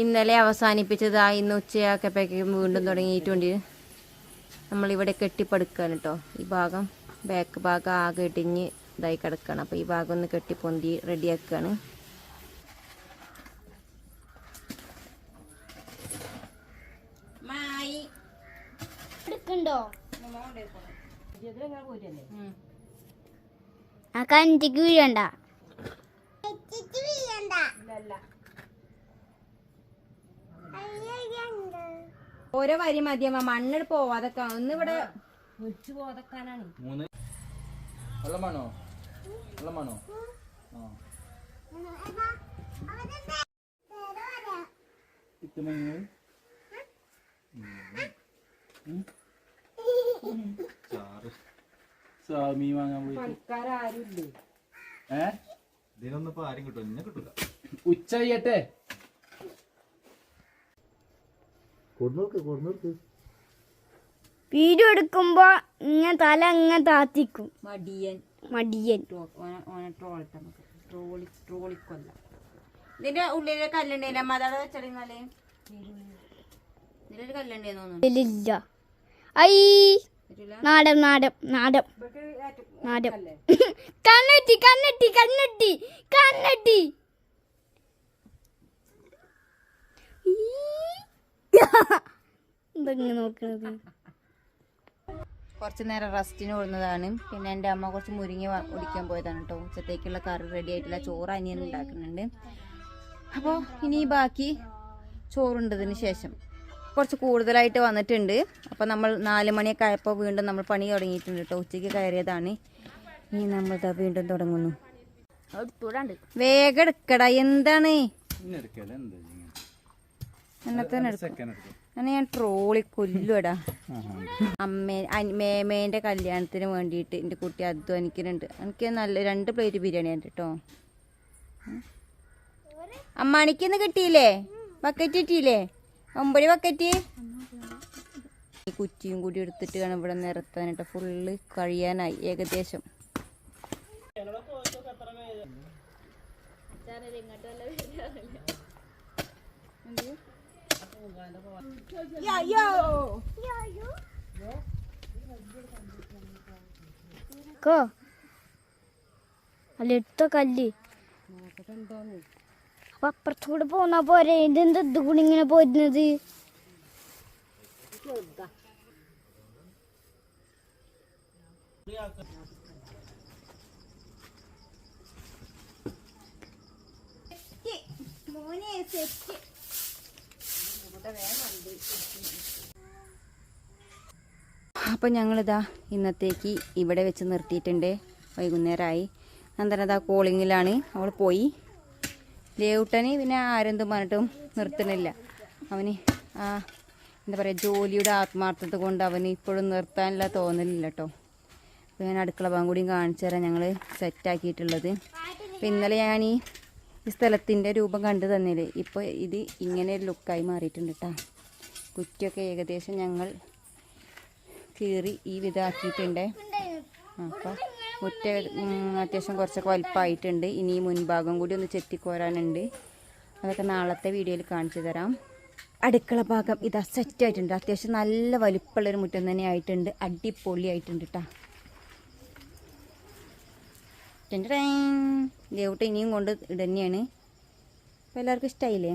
ഇന്നലെ അവസാനിപ്പിച്ചത് ഇന്ന് ഉച്ചയാക്കപ്പോഴേക്കും വീണ്ടും തുടങ്ങിയിട്ടുണ്ട്. നമ്മളിവിടെ കെട്ടിപ്പടുക്കുകയാണ് കേട്ടോ ഈ ഭാഗം ബാക്ക് ഭാഗം ആകെ ഇടിഞ്ഞ് ഇതായി കിടക്കുകയാണ് അപ്പോൾ ഈ ഭാഗം ഒന്ന് കെട്ടിപ്പൊന്തി റെഡിയാക്കുകയാണ് ആ കഞ്ചിക്ക് വീഴണ്ട. ഓരോ വരി മതിയമ്മ മണ്ണിൽ പോവാതൊക്കെ. ഒന്ന് ഇവിടെ വിളിച്ചു പോവാതൊക്കാനാണ്. മൂന്ന്. വെള്ളമാണോ വെള്ളമാണോ വാങ്ങാൻ പണിക്കാരും ഇതിനൊന്നും ഇപ്പൊ ആരും കിട്ടും ഇന്നെ കിട്ടൂല. ഉച്ച ചെയ്യട്ടെ കൊടുന്നോർക്ക് കൊടുന്നോർക്ക് വീഡിയോ എടുക്കുമ്പോ ഇങ്ങനെ തല താത്തിക്കും. മടിയൻ. മടിയൻ. ട്രോളി ട്രോളിക്കൊല്ല. ഇതിന്റെ ഉള്ളിലെ ഇതിലൊരു കല്ലുണ്ടേന്ന് തോന്നുന്നു. ഇല്ല ഐ. നാടം നാടം നാടം. നാടം. കണ്ണെട്ടി കണ്ണെട്ടി കണ്ണെട്ടി കണ്ണെട്ടി. എന്തെങ്ങനെ നോക്കണത്? കുറച്ച് നേരം റെസ്റ്റിന് കൊടുന്നതാണ് പിന്നെ എന്റെ അമ്മ കുറച്ച് മുരിങ്ങ ഓടിക്കാൻ ഒടിക്കാൻ പോയതാണ് കേട്ടോ ഉച്ചത്തേക്കുള്ള കറി റെഡി ആയിട്ടില്ല. ചോറ് അനിയൻ ഉണ്ടാക്കുന്നുണ്ട്. അപ്പോൾ ഇനി ബാക്കി ചോറുണ്ടതിന് ശേഷം. കുറച്ച് കൂടുതലായിട്ട് വന്നിട്ടുണ്ട്. അപ്പോൾ നമ്മൾ നാല് മണിയൊക്കെ ആയപ്പോൾ വീണ്ടും നമ്മൾ പണി തുടങ്ങിയിട്ടുണ്ട് കേട്ടോ ഉച്ചയ്ക്ക് കയറിയതാണ്. ഇനി നമ്മൾ ദാ വീണ്ടും തുടങ്ങുന്നു. വേഗം എടുക്കടാ. എന്താണ്? എന്നെ തന്നെ എടുക്കും. ഞാൻ ട്രോളി കൊല്ലുവടാ. അമ്മേ മേമേന്റെ കല്യാണത്തിന് വേണ്ടിയിട്ട് എന്റെ കുട്ടി അധ്വാനിക്കുന്നുണ്ട് എനിക്ക് നല്ല രണ്ട് പ്ലേറ്റ് ബിരിയാണി ഉണ്ട് കേട്ടോ. അമ്മാണിക്കൊന്ന് കിട്ടിയില്ലേ? ബക്കറ്റ് കിട്ടിയില്ലേ? ഒമ്പത് ബക്കറ്റ്? ഈ കുറ്റിയും കൂടി എടുത്തിട്ട് വേണം ഇവിടെ നിരത്താൻ കേട്ടോ ഫുള്ള് കഴിയാനായി ഏകദേശം. കോ. അല്ല എടുത്ത കല്ല്. അപ്പൊ അപ്പുറത്തൂടെ പോന്നാ പോരെ. ഇതെന്ത് ഇത് കൂടി ഇങ്ങനെ പോരുന്നത്? അപ്പം ഞങ്ങളിതാ ഇന്നത്തേക്ക് ഇവിടെ വെച്ച് നിർത്തിയിട്ടുണ്ട്. വൈകുന്നേരമായി നന്ദനതാ കോളിങ്ങിലാണ് അവൾ പോയി. ലേഔട്ടന് പിന്നെ ആരെന്തും പറഞ്ഞിട്ടും നിർത്തണില്ല അവന് ആ എന്താ പറയുക ജോലിയുടെ ആത്മാർത്ഥത കൊണ്ട് അവന് ഇപ്പോഴും നിർത്താനില്ല തോന്നലില്ല കേട്ടോ അപ്പോൾ ഞാൻ അടുക്കള ഭാഗം കൂടിയും കാണിച്ചു തരാം ഞങ്ങൾ സെറ്റാക്കിയിട്ടുള്ളത് അപ്പോൾ ഇന്നലെ ഞാൻ ഈ ഈ സ്ഥലത്തിന്റെ രൂപം കണ്ടു തന്നില്ലേ? ഇപ്പോൾ ഇത് ഇങ്ങനെ ഒരു ലുക്കായി മാറിയിട്ടുണ്ട് കേട്ടോ കുറ്റിയൊക്കെ ഏകദേശം ഞങ്ങൾ കീറി ഈ വിധാക്കിയിട്ടുണ്ട് അപ്പോൾ മുറ്റ അത്യാവശ്യം കുറച്ചൊക്കെ വലിപ്പമായിട്ടുണ്ട്. ഇനി മുൻഭാഗം കൂടി ഒന്ന് ചെത്തിക്കോരാനുണ്ട്. അതൊക്കെ നാളത്തെ വീഡിയോയിൽ കാണിച്ചു തരാം. അടുക്കള ഭാഗം ഇതാ സെറ്റായിട്ടുണ്ട് അത്യാവശ്യം നല്ല വലിപ്പമുള്ളൊരു മുറ്റം തന്നെ ആയിട്ടുണ്ട്. അടിപൊളിയായിട്ടുണ്ട് കേട്ടോ ദേവട്ടെ ഇനിയും കൊണ്ട് ഇടന്നെയാണ്. അപ്പോൾ എല്ലാവർക്കും ഇഷ്ടമായില്ലേ